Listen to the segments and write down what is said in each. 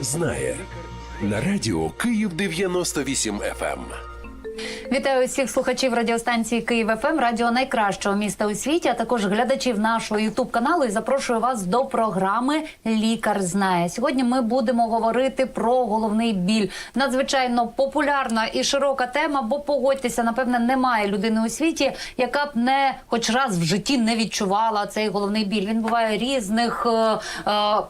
знає на радіо Київ 98 FM. Вітаю всіх слухачів радіостанції Київ ФМ, радіо найкращого міста у світі, а також глядачів нашого Ютуб каналу. І запрошую вас до програми Лікар знає. Сьогодні ми будемо говорити про головний біль. Надзвичайно популярна і широка тема, бо погодьтеся, напевне, немає людини у світі, яка б не хоч раз в житті не відчувала цей головний біль. Він буває різних. е, е,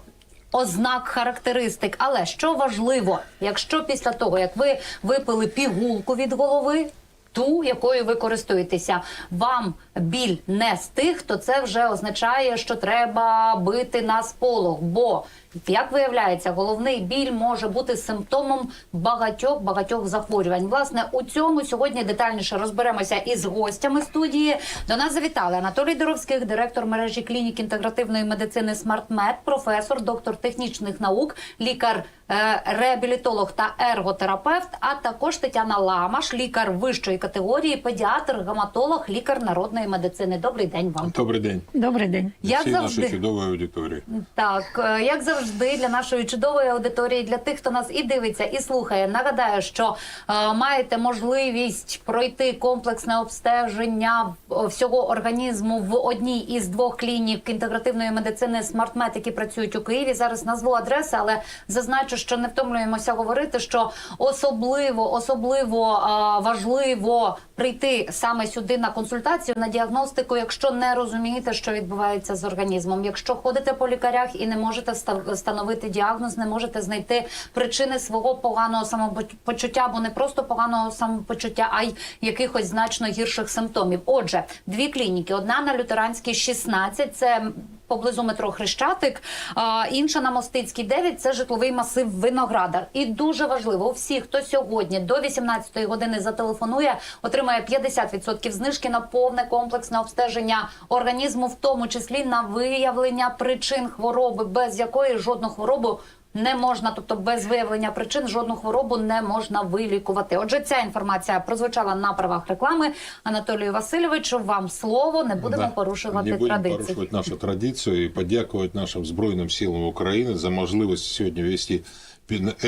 ознак характеристик. Але що важливо, якщо після того, як ви випили пігулку від голови, ту, якою ви користуєтеся, вам біль не стих, то це вже означає, що треба бити на сполох. Бо як виявляється, головний біль може бути симптомом багатьох багатьох захворювань. Власне, у цьому сьогодні детальніше розберемося із гостями студії. До нас завітали Анатолій Доровських, директор мережі клінік інтегративної медицини «Смартмед», професор, доктор технічних наук, лікар. е, Реабілітолог та ерготерапевт, а також Тетяна Ламаш, лікар вищої категорії, педіатр, гематолог, лікар народної медицини. Добрий день вам. Добрий день. Добрий день. Як Всій завжди, чудової аудиторії. так, е, як завжди, для нашої чудової аудиторії, для тих, хто нас і дивиться, і слухає, нагадаю, що е, маєте можливість пройти комплексне обстеження всього організму в одній із двох клінік інтегративної медицини «Смартмед», які працюють у Києві. Зараз назву адреси, але зазначу, що не втомлюємося говорити, що особливо, особливо е, важливо прийти саме сюди на консультацію на діагностику, якщо не розумієте, що відбувається з організмом. Якщо ходите по лікарях і не можете ста- встановити діагноз, не можете знайти причини свого поганого самопочуття, або не просто поганого самопочуття, а й якихось значно гірших симптомів. Отже, дві клініки: одна на лютеранській 16, це поблизу метро Хрещатик, а інша на Мостицькій 9 – це житловий масив Виноградар. І дуже важливо, всі, хто сьогодні до 18-ї години зателефонує, отримає 50% знижки на повне комплексне обстеження організму, в тому числі на виявлення причин хвороби, без якої жодну хворобу не можна, тобто без виявлення причин жодну хворобу не можна вилікувати. Отже, ця інформація прозвучала на правах реклами. Анатолію Васильовичу, вам слово. Не будемо Да. порушувати Не будемо традиції. порушувати нашу традицію і подякувати нашим Збройним силам України за можливість сьогодні вести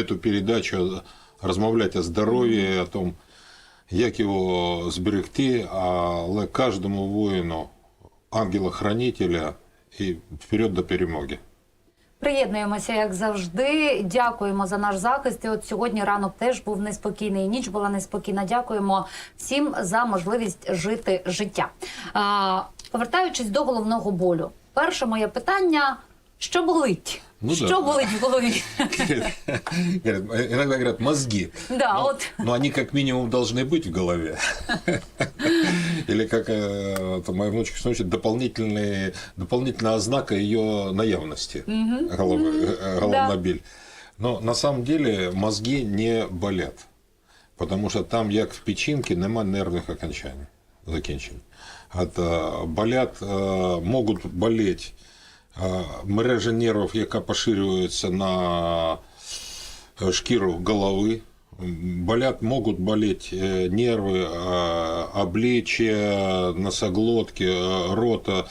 цю передачу, розмовляти о здоров'ї, о том, як його зберегти, але кожному воїну, ангела-хранителя і вперед до перемоги. Приєднуємося, як завжди. Дякуємо за наш захист. І от сьогодні ранок теж був неспокійний. Ніч була неспокійна. Дякуємо всім за можливість жити життя. А, повертаючись до головного болю, перше моє питання: що болить? Ну що да. болить в голові? Говорят, иногда говорят мозги. Да, но, вот. но они как минимум должны быть в голове. Или как э, это моя внучка что значит, дополнительные, дополнительная ознака ее наявности головы, э, головная біль. Но на самом деле мозги не болят. Потому що там, як в печінці, нема нервних окончань, закінчень. От, е, болят, е, можуть боліти е, мережа нервів, яка поширюється на е, шкіру голови. М, Болят, могут болеть э, нервы, э, обличья, носоглотки, э, рота.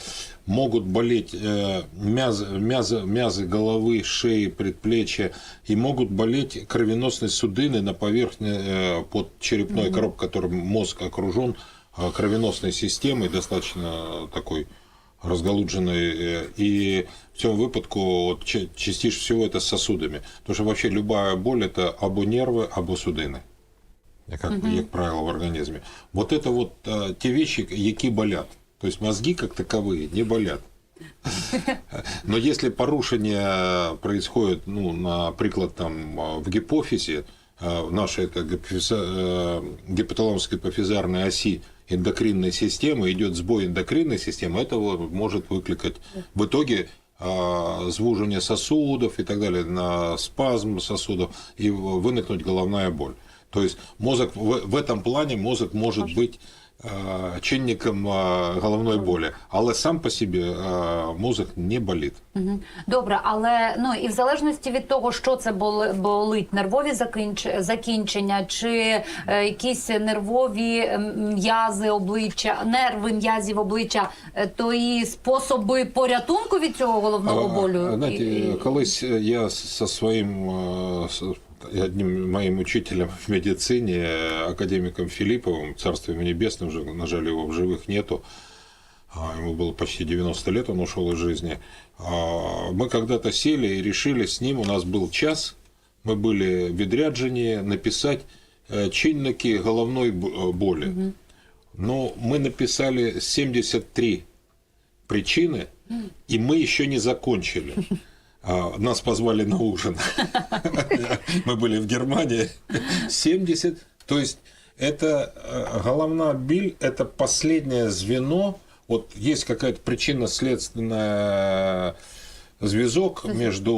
Могут болеть э, мязы, мязы, мязы головы, шеи, предплечья. И могут болеть кровеносные судины на поверхне э, под черепной коробкой, которым мозг окружен э, кровеносной системой, достаточно такой разгалудженной. э, И в цьому випадку от, ча- частіше всього це з сосудами. Тому що вообще любая боль це або нерви, або судини. Як, як правило, в організмі. Вот это вот э, ті вещи, які болят. То есть мозги как таковые не болят. Но если порушение происходит, ну, наприклад, там в гипофизе, э, в нашей это гипофиза- э, гипоталамско-гипофизарной оси эндокринной системы, идет сбой эндокринной системы, это вот может выкликать в итоге э, звужение сосудов и так далее, на спазм сосудов и выныкнуть головная боль. То есть мозг в, в этом плане мозг может быть э, чинником э, головной боли. Але сам по себе э, мозг не болит. Мгм. Добре, але ну і в залежності від того, що це боли- болить, нервові закінч... закінчення, чи е, якісь нервові ем, м'язи обличчя, нерви м'язів обличчя, е, то і способи порятунку від цього головного болю. А, Знаєте, і- і- колись я со своим э, с одним моим учителем в медицине, академиком Филипповым, царство ему небесное, уже, на жаль, его в живых нету, а, ему было почти 90 лет, он ушел из жизни. А, Мы когда-то сели и решили с ним, у нас был час, мы были в відрядженні написать э, чинники головной э, боли. Но мы написали 73 причины, и мы еще не закончили. А, Нас позвали на ужин. Мы были в Германии. 70. То есть это э, головная биль, это последнее звено. Вот есть какая-то причинно-следственная зв'язок между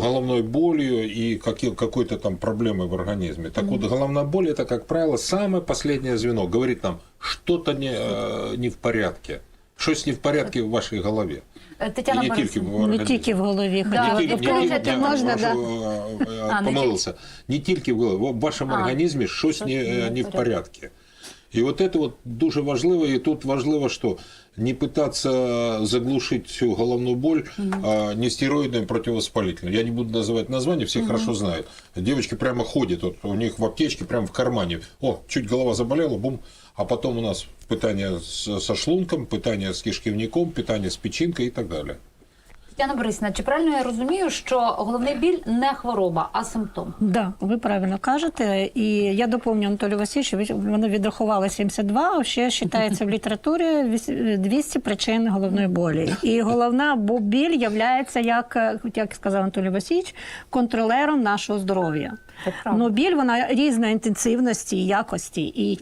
головной болью и какой-то там проблемой в организме. Так вот, головная боль это, как правило, самое последнее звено. Говорит нам, что-то не, э, не в порядке. Щось не в порядке в вашій голові. Е, Тетяна і не тільки Борисівна. в Не організмі. тільки в голові, Да, хотіла от Не тільки- не поправити тільки- можна, я да. прошу, е, е, А, не помилився. Не тільки в голові, в вашому А, організмі щось щось не, не е, не в в порядку. І от це от дуже важливо, і тут важливо, що не пытаться заглушить цю головну боль а, нестероидным противовоспалительным. Я не буду называть название, все хорошо знают. Девочки прямо ходят, вот, у них в аптечке прямо в кармане. О, чуть голова заболела, бум. а потом у нас питание с- со шлунком, питание с кишківником, питание с печінкой і так далі. Тетяна Борисівна, чи правильно я розумію, що головний біль не хвороба, а симптом? Да, ви правильно кажете. І я доповню Анатолію Васильовичу, вони відрахували 72, а ще вважається в літературі 200 причин головної болі. І головна бо- біль являється, як, як сказав Анатолій Васильович, контролером нашого здоров'я. Ну, біль вона різної інтенсивності і якості. І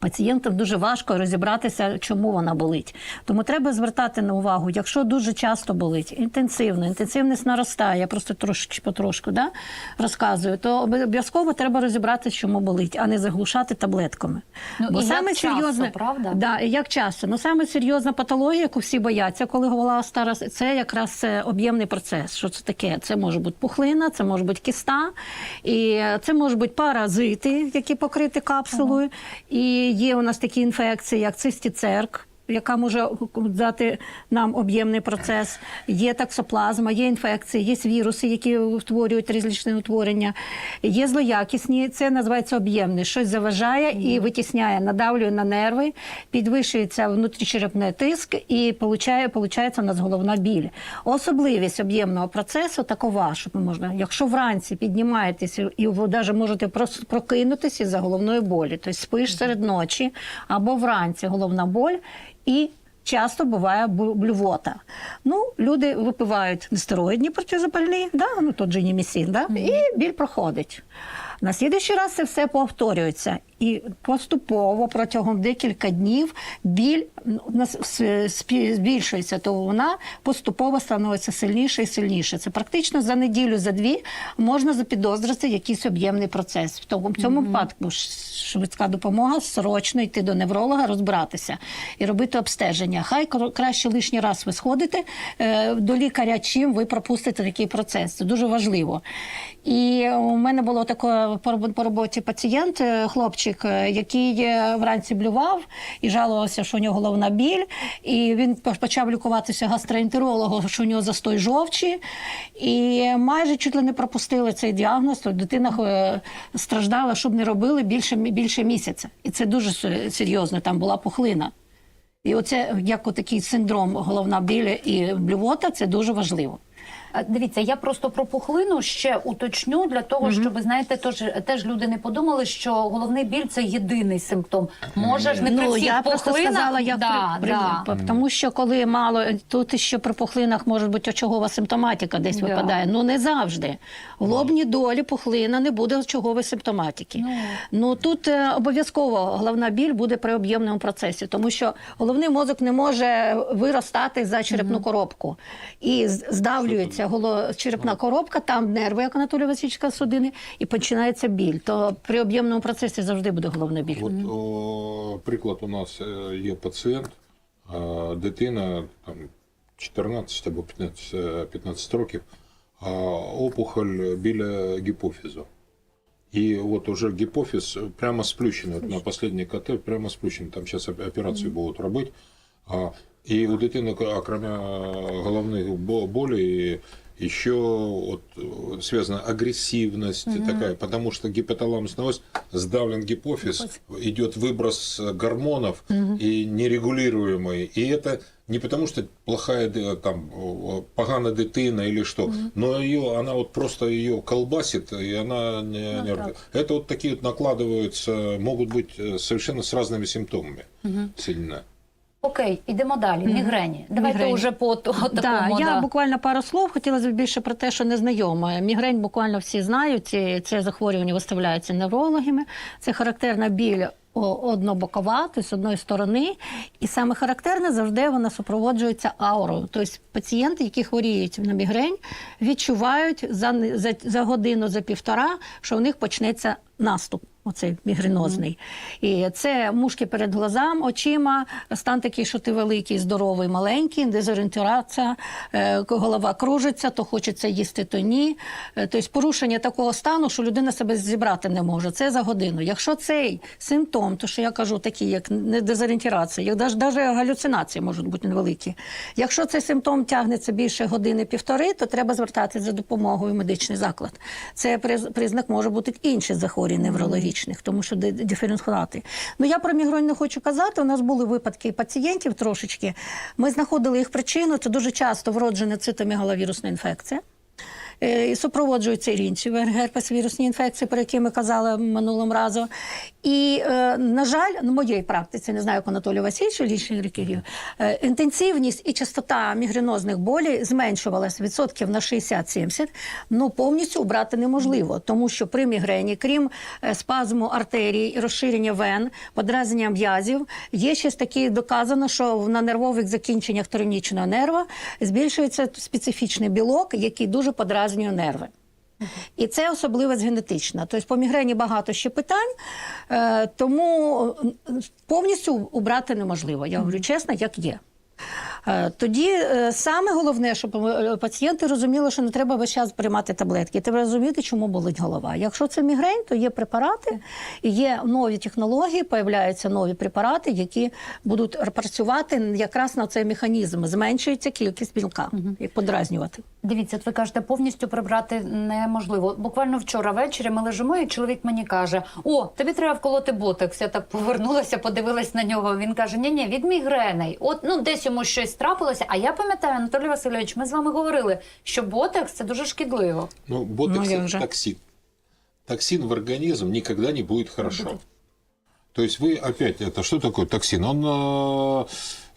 Пацієнтам дуже важко розібратися, чому вона болить. Тому треба звертати на увагу, якщо дуже часто болить, інтенсивно, інтенсивність наростає, я просто трошки потрошку да, розказую, то обов'язково треба розібратися, чому болить, а не заглушати таблетками. Ну, і як часто, правда? Да, як часто. Ну саме серйозна патологія, яку всі бояться, коли голова стара, це якраз е, об'ємний процес. Що це таке? Це може бути пухлина, це може бути кіста, і це може бути паразити, які покриті капсулою. І є у нас такі інфекції, як цистіцерк. Яка може дати нам об'ємний процес, є таксоплазма, є інфекції, є віруси, які утворюють різлічне утворення, є злоякісні, це називається об'ємний. Щось заважає і витісняє, надавлює на нерви, підвищується внутрішньочерепний тиск і получає, получається у нас головна біль. Особливість об'ємного процесу такова, що можна, якщо вранці піднімаєтеся і ви навіть можете прокинутися із-за головної болі, тобто спиш серед ночі або вранці головна боль і Часто буває бу- блювота. Ну, люди випивають нестероїдні протизапальні, да, ну тот же німісін, да, і біль проходить. На слідуючий раз це все повторюється. І поступово протягом декілька днів біль збільшується, то вона поступово становиться сильніше і сильніше. Це практично за неділю, за дві можна запідозрити якийсь об'ємний процес. В тому в цьому випадку швидка допомога срочно йти до невролога, розбиратися і робити обстеження. Хай кра- краще лишній раз ви сходите е, до лікаря, чим ви пропустите такий процес. Це дуже важливо. І у мене було таке по роботі пацієнт, е, хлопчик, е, який е, вранці блював і жалувався, що у нього головна біль. І він почав лікуватися гастроентерологом, що у нього застой жовчі. І майже чуть ли не пропустили цей діагноз. То дитина е, страждала, щоб не робили більше, більше місяця. І це дуже серйозно. Там була пухлина. І оце як отакий синдром головна біль і блювота, це дуже важливо. Е, Дивіться, я просто про пухлину ще уточню для того, щоб знаєте, теж, теж люди не подумали, що головний біль це єдиний симптом. Може ж не при ну, всіх я просто сказала, як да, при, да. при- тому що коли мало тут ще при пухлинах може бути очагова симптоматика десь Да. випадає. Ну не завжди. В лобній долі пухлина не буде очагової симптоматики. Ну, тут е, обов'язково головна біль буде при об'ємному процесі, тому що головний мозок не може виростати за черепну коробку і здавлюється. Голо... черепна коробка, там нерви, як Анатолій Васильович сказав, судини, і починається біль. То при об'ємному процесі завжди буде головний біль. От о, приклад у нас е, є пацієнт, дитина там 14 або 15, е, 15 років, опухоль біля гіпофізу. І от уже гіпофіз прямо сплющений, от на последній КТ прямо сплющений, там зараз операцію будуть робити. І у дитини, окрім головних бо- болей, еще вот связана агрессивность такая, потому что гипоталамусный ось сдавлен гипофиз, идет выброс гормонов и нерегулируемый. И это не потому, что плохая там погана дитина или что, но ее, она вот просто ее колбасит, и она не, не работает. Это вот такие вот накладываются, могут быть э, совершенно с разными симптомами соединены. Окей, ідемо далі. Мігрені. Давайте Мігрені. вже по такому. Да, я да. буквально пару слов хотіла б більше про те, що не знайома. Мігрень буквально всі знають. і Це захворювання виставляється неврологами. Це характерна біль однобокова, тобто з одної сторони. І саме характерне завжди вона супроводжується аурою. Тобто пацієнти, які хворіють на мігрень, відчувають за, за, за годину, за півтора, що у них почнеться наступ. Оцей мігренозний. І це мушки перед глазами, очима, стан такий, що ти великий, здоровий, маленький, дезорієнтація, е, голова кружиться, то хочеться їсти, то ні. Е, Тобто порушення такого стану, що людина себе зібрати не може. Це за годину. Якщо цей симптом, то що я кажу, такі, як не дезорієнтація, як навіть, галюцинації можуть бути невеликі. Якщо цей симптом тягнеться більше години-півтори, то треба звертатися за допомогою в медичний заклад. Це признак може бути інших захворювань неврологічних, тому що ди- диференціювати. Ну я про мігрень не хочу казати. У нас були випадки пацієнтів трошечки. Ми знаходили їх причину. Це дуже часто вроджена цитомегаловірусна інфекція. Е, І супроводжуються і інші герпес-вірусні інфекції, про які ми казали минулого разу. І, е, на жаль, на моїй практиці, не знаю, як у Анатолія Васильовича, лічних лікарів, е, інтенсивність і частота мігренозних болей зменшувалася відсотків на 60-70, ну повністю убрати неможливо, тому що при мігрені, крім спазму артерій, розширення вен, подразнення м'язів, є ще такі доказано, що на нервових закінченнях торонічного нерва збільшується специфічний білок, який дуже подразнює нерви. І це особливість генетична. Тобто по мігрені багато ще питань, е, тому повністю убрати неможливо. Я говорю чесно, як є. Е, Тоді е, саме головне, щоб е, пацієнти розуміли, що не треба весь час приймати таблетки. Треба розуміти, чому болить голова. Якщо це мігрень, то є препарати, і є нові технології, появляються нові препарати, які будуть працювати якраз на цей механізм. Зменшується кількість білка і подразнювати. Дивіться, от ви кажете, повністю прибрати неможливо. Буквально вчора ввечері ми лежимо, і чоловік мені каже: О, тобі треба вколоти ботекс. Я так повернулася, подивилась на нього. Він каже: Ні, ні, від мігреней. От ну десь йому щось трапилося. А я пам'ятаю, Анатолій Васильович, ми з вами говорили, що ботекс це дуже шкідливо. Ну, ботекс Ну, это токсин. Токсин в организм никогда не будет хорошо. То есть вы опять это что такое токсин? Он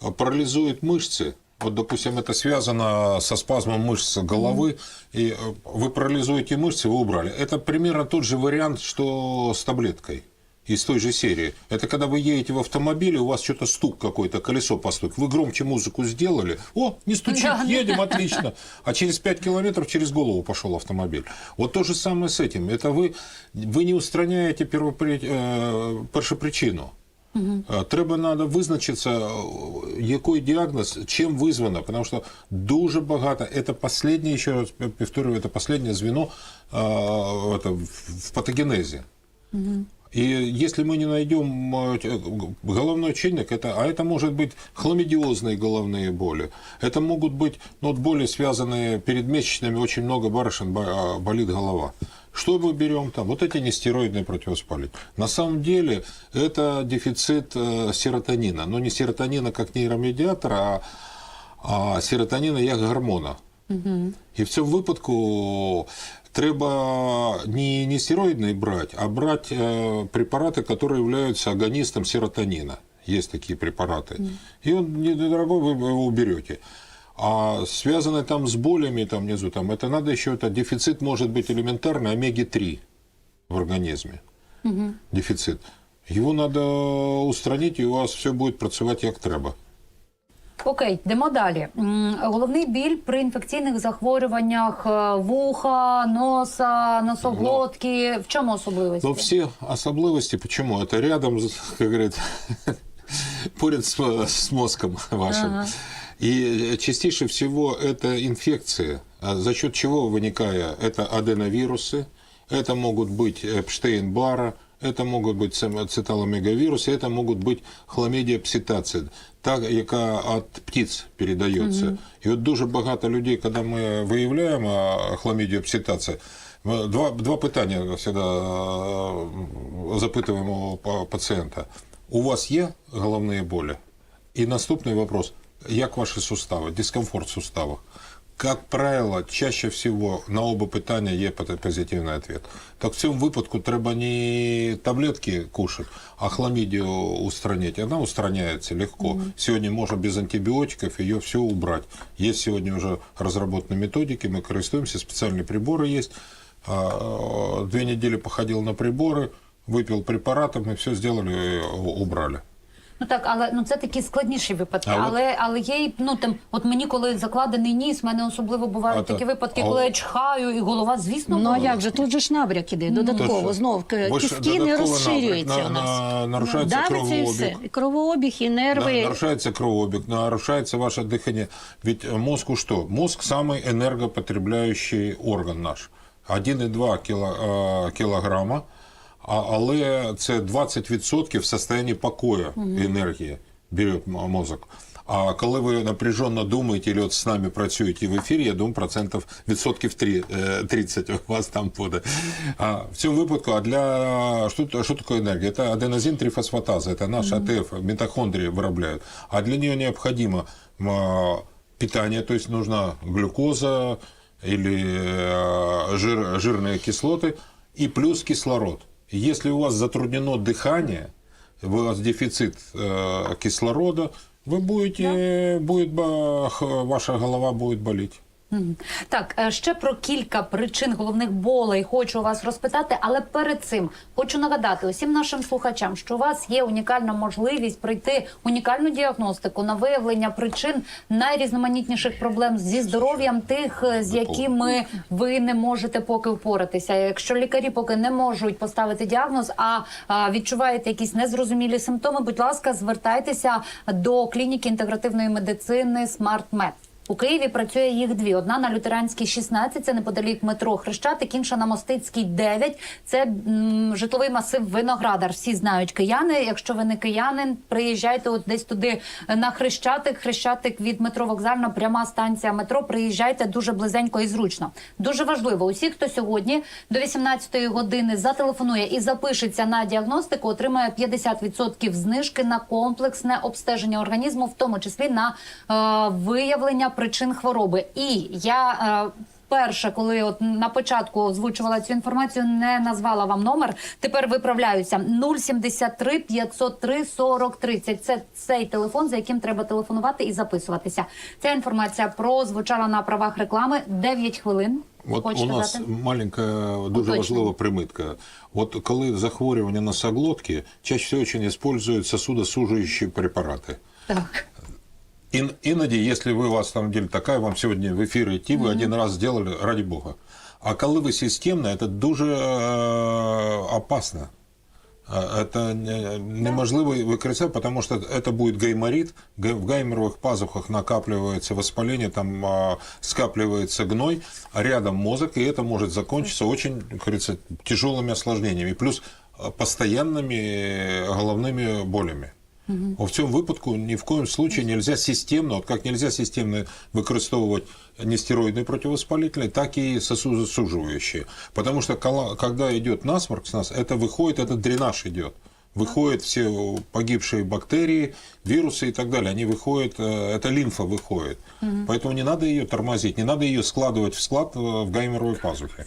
э, парализует мышцы. Вот, допустим, это связано со спазмом мышц головы, и э, вы парализуете мышцы, вы убрали. Это примерно тот же вариант, что с таблеткой из той же серии. Это когда вы едете в автомобиле, у вас что-то стук какой-то, колесо постук. Вы громче музыку сделали. О, не стучит, Да. едем, отлично. А через 5 километров через голову пошел автомобиль. Вот то же самое с этим. Это вы, вы не устраняете первопри... э, першопричину. Е, Треба надо визначитися, е, який діагноз, чим визвано, тому що дуже багато, це останнє, ще раз повторюю, це останнє звено е, это, в в патогенезе. И если мы не найдем э, головной чинник, это, а это может быть хламидиозные головные боли, это могут быть ну, вот боли, связанные перед месячными, очень много барышин ба- а, болит голова. Что мы берем там? Вот эти нестероидные противовоспалители. На самом деле это дефицит э, серотонина, но не серотонина как нейромедиатора, а, а серотонина як гормона. І в цьому випадку треба не, не стероидные брать, а брать э, препараты, которые являются агонистом серотонина. Есть такие препараты. И он недорогой, вы его уберете. А связанный там с болями там внизу, там, это надо еще, это дефицит может быть элементарный омеги-3 в организме. Дефицит. Его надо устранить, и у вас все будет працювати як треба. Окей, йдемо далі. М, Головний біль при інфекційних захворюваннях е, вуха, носа, носоглотки. В чому особливості? Но все особливости, почему? Это рядом, как говорят, поряд с, с мозгом вашим. И частіше всего это инфекции, а за счет чего выникая, это аденовирусы, это могут быть Эпштейн-Бара, это могут быть цим- циталомегавирусы, это могут быть хламидія пситацид, Та, яка від птиць передається. І от дуже багато людей, коли ми виявляємо хламідію пситацію, два, два питання завжди е, запитуємо у пацієнта. У вас є головні болі? І наступний вопрос. Як ваші сустави? Дискомфорт в суставах? как правило, чаще всего на оба питання є позитивний ответ. Так в цьому випадку треба не таблетки кушать, а хламідію устранити. Вона устраняється легко. Mm -hmm. Сьогодні можна без антибіотиків її все убрати. Є сьогодні вже розроблені методики, ми користуємося, спеціальні прибори є. А, дві недели походил на приборы, выпил препаратом, и все сделали, убрали. Ну так, але ну це такі складніші випадки. А от- але але є й ну там, от мені коли закладений ніс, в мене особливо бувають А такі то- випадки, а коли от- я чхаю, і голова, звісно, Ну а болить. як же тут же ж набряк іде додатково. що? Знов к- Ви ж кістки не додатково розширюються набряк. у На- нас. на- нарушається Давиться і все. кровообіг. І кровообіг, і нерви. Да, нарушается кровообег, нарушается ваше дыхание. Ведь э, мозгу что? Мозг самый энергопотребляющий орган наш. 1,2 кіло, е, кілограма, а, але це 20% в состоянии покоя енергії бере м- мозок. А коли ви напряженно думаєте, или от з нами працюєте в ефірі, я думаю, процентів відсотків три- е, 30 у вас там буде. А в цьому випадку, а для що, що таке енергія? Це аденозин трифосфатаза, це наш АТФ, митохондрии виробляють. А для нее необходимо м, питание, то есть нужна глюкоза или э, жир, жирные кислоты и плюс кислород. Если у вас затруднено дыхание, у вас дефицит э, кислорода, вы будете, будет, ба- х- ваша голова будет болеть. Так, е, ще про кілька причин головних болей хочу вас розпитати, але перед цим хочу нагадати усім нашим слухачам, що у вас є унікальна можливість пройти унікальну діагностику на виявлення причин найрізноманітніших проблем зі здоров'ям тих, е, з якими ви не можете поки впоратися. Якщо лікарі поки не можуть поставити діагноз, а відчуваєте якісь незрозумілі симптоми, будь ласка, звертайтеся до клініки інтегративної медицини SmartMed. У Києві працює їх дві. Одна на Лютеранській 16, це неподалік метро Хрещатик, інша на Мостицькій 9. Це м, житловий масив Виноградар. Всі знають кияни. Якщо ви не киянин, приїжджайте от десь туди на Хрещатик. Хрещатик від метро Вокзальна, пряма станція метро. Приїжджайте дуже близенько і зручно. Дуже важливо. Усі, хто сьогодні до 18 години зателефонує і запишеться на діагностику, отримає 50% знижки на комплексне обстеження організму, в тому числі на е, виявлення причин хвороби. І я. Е, Перше, коли от на початку озвучувала цю інформацію, не назвала вам номер. Тепер виправляюся 073 503 40 30. Це цей телефон, за яким треба телефонувати і записуватися. Ця інформація прозвучала на правах реклами 9 хвилин. От Хочете у нас дати? маленька, дуже Уточнення. важлива примитка. От коли захворювання носоглотки, чаще всего очень используют препараты. Так. Ин, иноді, если вы, у вас там деле такая, вам сегодня в эфир идти, вы один раз сделали, ради бога. А коли ви системно, это дуже э, опасно. А, Это не- неможливо використати, потому что это будет гайморит, га- в гайморовых пазухах накапливается воспаление, там а, скапливается гной, а рядом мозг, и это может закончиться очень, как говорится, тяжелыми осложнениями, плюс постоянными головными болями. В цьому випадку ні в коем случае нельзя системно, от как нельзя системно використовувати нестероидные противовоспалительные, так и сосудосуживающие. Потому что кола- когда идет насморк с нас, это выходит, этот дренаж идет. Выходят все погибшие бактерии, вирусы и так далее. Они выходят, э, это лимфа выходит. Поэтому не надо ее тормозить, не надо ее складывать в склад э, в гайморовой пазухе.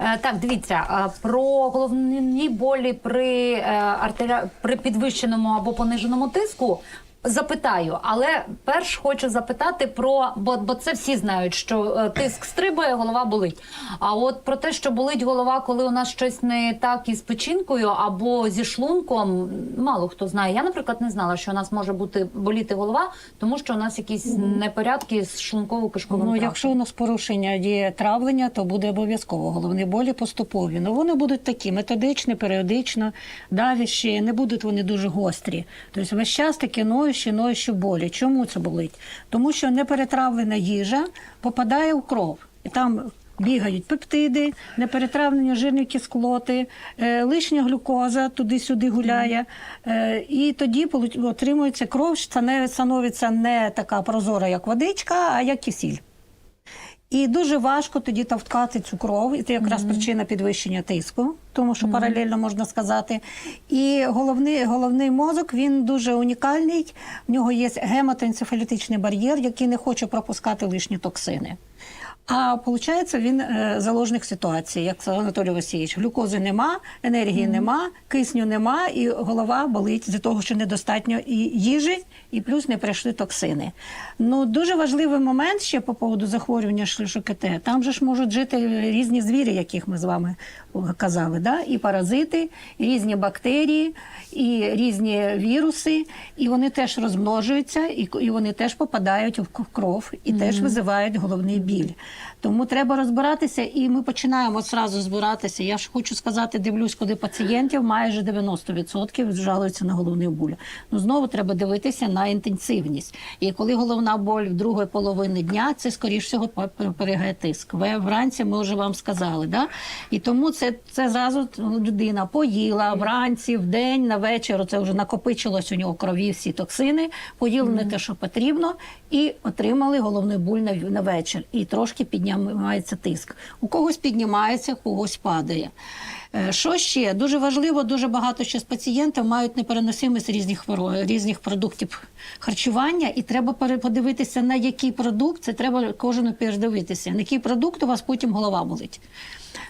Е, Так, дивіться е, про головні болі при, е, артеря... при підвищеному або пониженому тиску. Запитаю, але перш хочу запитати про, бо, бо це всі знають, що е, тиск стрибає, голова болить. А от про те, що болить голова, коли у нас щось не так із печінкою або зі шлунком, мало хто знає. Я, наприклад, не знала, що у нас може бути боліти голова, тому що у нас якісь непорядки з шлунково-кишковим Ну, трактом. якщо у нас порушення є травлення, то буде обов'язково головні болі поступові. Ну вони будуть такі методичні, періодично, давіші, не будуть вони дуже гострі. Тобто весь час такі ноющі, ноющі болі. Чому це болить? Тому що неперетравлена їжа попадає в кров. І там бігають пептиди, неперетравлені жирні кислоти, е, лишня глюкоза туди-сюди гуляє. Е, і тоді отримується кров, становиться не така прозора, як водичка, а як кисіль. І дуже важко тоді тавткати цю кров, і це якраз причина підвищення тиску, тому що паралельно можна сказати. І головний, головний мозок він дуже унікальний. В нього є гематоенцефалітичний бар'єр, який не хоче пропускати лишні токсини. А виходить, він е, заложник ситуації, як сказав Анатолій Васильович. Глюкози нема, енергії нема, кисню нема, і голова болить з того, що недостатньо і їжі, і плюс не прийшли токсини. Ну дуже важливий момент ще по поводу захворювання ШКТ. Там же ж можуть жити різні звірі, яких ми з вами казали, да? і паразити, і різні бактерії, і різні віруси, і вони теж розмножуються, і, вони теж попадають в кров, і теж визивають головний біль. Тому треба розбиратися, і ми починаємо одразу збиратися. Я ж хочу сказати, дивлюсь, куди пацієнтів майже 90% жалуються на головний біль. Ну знову треба дивитися на інтенсивність. І коли головна боль в другої половини дня, це скоріш всього тиск. Ви вранці ми вже вам сказали. Да? І тому це, це зразу людина поїла вранці, в день, на вечір. Це вже накопичилось у нього крові всі токсини, поїли не те, що потрібно, і отримали головний боль на, вечір. І трошки піднімається тиск. У когось піднімається, у когось падає. Е, Що ще дуже важливо, дуже багато ще з пацієнтів мають непереносимість різних хвороб- різних продуктів харчування, і треба подивитися на який продукт. Це треба кожен передивитися. На який продукт у вас потім голова болить.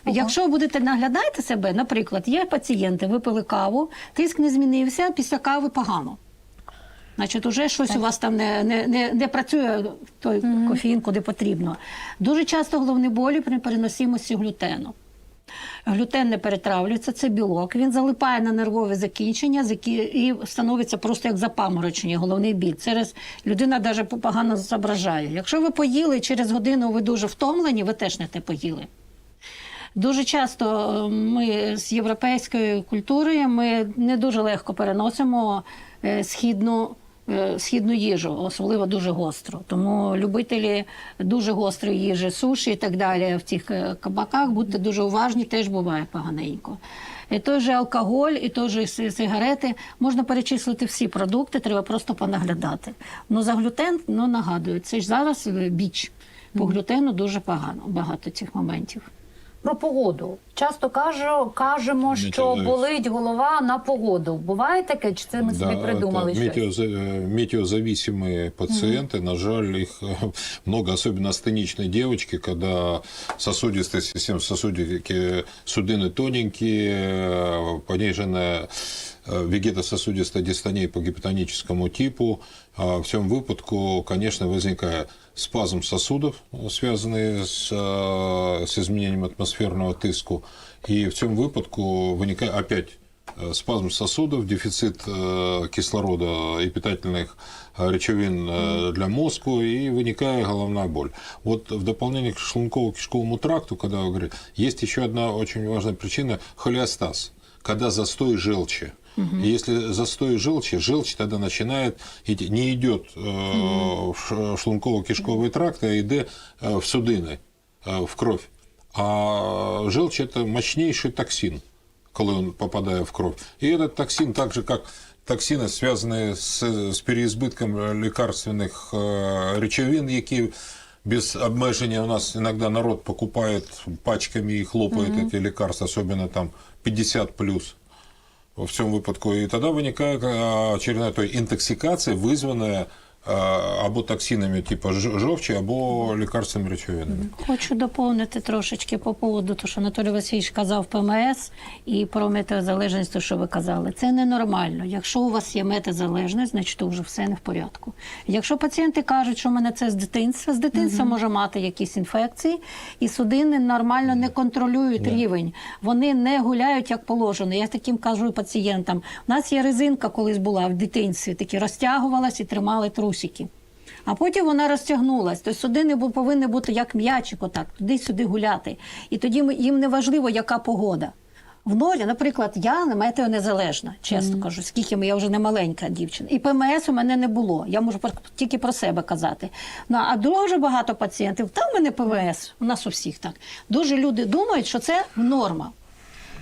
Якщо ви будете наглядати себе, наприклад, є пацієнти, випили каву, тиск не змінився, після кави погано. Значить, уже щось у вас там не, не, не, не працює той кофеїн, куди потрібно. Дуже часто головні болі при переносимості глютену. Глютен не перетравлюється, це білок. Він залипає на нервові закінчення і становиться просто як запаморочення, головний біль. Через людина навіть погано зображає. Якщо ви поїли через годину ви дуже втомлені, ви теж не те поїли. Дуже часто е, ми з європейською культурою ми не дуже легко переносимо е, східну. Е, Східну їжу, особливо дуже гостру. Тому любителі дуже гострої їжі, суші і так далі в цих е, кабаках, будьте дуже уважні, теж буває поганенько. І той же алкоголь, і той же сигарети. Можна перечислити всі продукти, треба просто понаглядати. Ну за глютен, ну нагадую, це ж зараз е, біч. По глютену дуже погано, багато цих моментів. Про погоду. Часто кажу, кажемо, що Метеозавис. болить голова на погоду. Буває таке, чи це ми собі придумали это щось? метеоза- э, метеозависимые пациенты, на жаль, их э, много, особенно астеничные девочки, когда сосудистая система, сосудики, судины тоненькие, э, пониженная э, вегетососудистая дистония по гипотоническому типу. А В цьому випадку, конечно, возникает спазм сосудов, связанный с, э, с изменением атмосферного тиску. И в цьому випадку виникає опять Э, спазм сосудов, дефицит э, кислорода и питательных речовин для мозга, и выникает головная боль. Вот в дополнение к шлунково-кишковому тракту, когда вы говорите, есть еще одна очень важная причина – холеостаз, когда застой желчи. И Если застой желчи, желчь тогда начинает идти, не идет э, в ш- шлунково-кишковый тракт, а идет э, в судины, э, в кровь. А желчь – это мощнейший токсин коли він попадає в кров. І этот токсин, так же как токсини, зв'язані з, з переізбитком лікарственних е, речовин, які без обмеження у нас іноді народ покупає пачками і хлопає ці лікарства, особливо там 50 плюс. В цьому випадку. І тоді виникає е, очередна то визвана э, або токсинами типа ж- жовчі, або лекарственными речовинами. Хочу доповнити трошечки по поводу того, що Анатолій Васильович казав ПМС і про метеозалежність, то, що ви казали. Це ненормально. Якщо у вас є метеозалежність, значить то вже все не в порядку. Якщо пацієнти кажуть, що в мене це з дитинства, з дитинства може мати якісь інфекції, і судини нормально не контролюють рівень. Вони не гуляють як положено. Я таким кажу пацієнтам: у нас є резинка, колись була в дитинстві, такі розтягувалась і тримали трусики. А потім вона розтягнулась. Тобто судини повинні бути як м'ячик, отак, туди-сюди гуляти. І тоді їм не важливо, яка погода. В норі, наприклад, я на метео незалежна, чесно кажу, скільки я вже не маленька дівчина. І ПМС у мене не було. Я можу тільки про себе казати. Ну а дуже багато пацієнтів, там в мене ПМС, у нас у всіх так. Дуже люди думають, що це норма.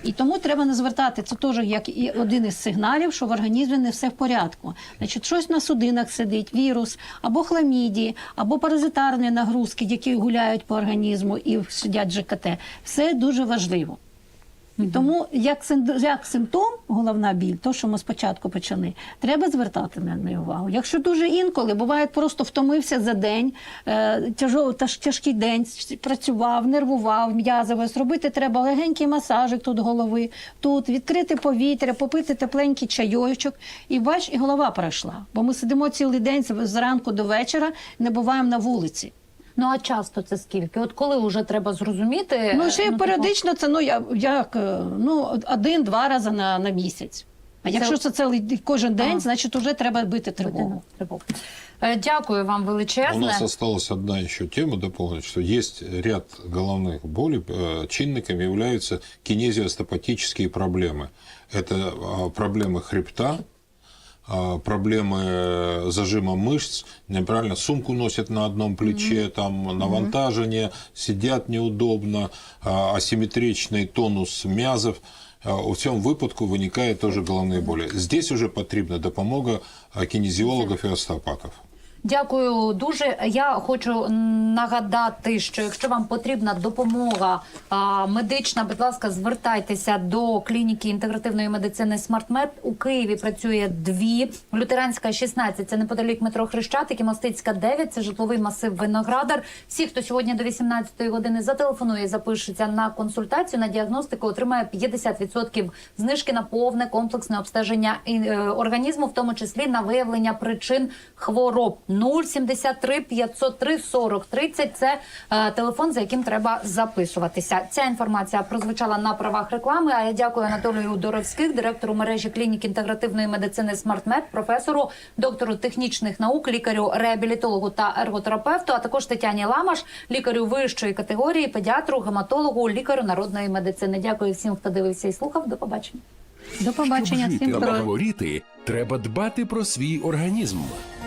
І тому треба не звертати. Це теж як і один із сигналів, що в організмі не все в порядку. Значить, щось на судинах сидить, вірус, або хламідії, або паразитарні нагрузки, які гуляють по організму і сидять ЖКТ. Все дуже важливо. І Тому як, як симптом, головна біль, то, що ми спочатку почали, треба звертати на неї увагу. Якщо дуже інколи, буває, просто втомився за день, е, тяжо, та тяжкий день, працював, нервував, м'язове, зробити треба легенький масажик тут голови, тут відкрити повітря, попити тепленький чайочок, і бач, і голова пройшла. Бо ми сидимо цілий день зранку до вечора, не буваємо на вулиці. Ну а часто це скільки? От коли вже треба зрозуміти? Ну, ще типу, періодично це ну я як е, ну один-два рази на, на місяць. А Це- якщо це цілий кожен день, Ага. значить вже треба бити тривогу. годину тривогу. Е, Дякую вам У величезне. нас осталась одна еще тема дополнить, что есть ряд головных болей, э, чинниками являются кинезиостопатические проблемы. Это а, проблемы хребта, а, проблемы зажима мышц, неправильно сумку носят на одном плече, там навантажение, сидят неудобно, а, асимметричный тонус мязов. А, У цьому випадку виникає теж головні болі. Здесь уже потрібна допомога а, кінезіологів і остеопатів. Дякую дуже. Я хочу нагадати, що якщо вам потрібна допомога а, медична, будь ласка, звертайтеся до клініки інтегративної медицини SmartMed. У Києві працює дві. Лютеранська 16, це неподалік метро Хрещатик, і Мостицька 9, це житловий масив Виноградар. Всі, хто сьогодні до 18 години зателефонує, запишеться на консультацію, на діагностику, отримає 50% знижки на повне комплексне обстеження е, організму, в тому числі на виявлення причин хвороб. 073 503 40 30 – це е, телефон, за яким треба записуватися. Ця інформація прозвучала на правах реклами. А я дякую Анатолію Доровських, директору мережі клінік інтегративної медицини «Смартмед», професору, доктору технічних наук, лікарю, реабілітологу та ерготерапевту, а також Тетяні Ламаш, лікарю вищої категорії, педіатру, гематологу, лікарю народної медицини. Дякую всім, хто дивився і слухав. До побачення. До побачення Щоб жити та про хворіти, треба дбати про свій організм.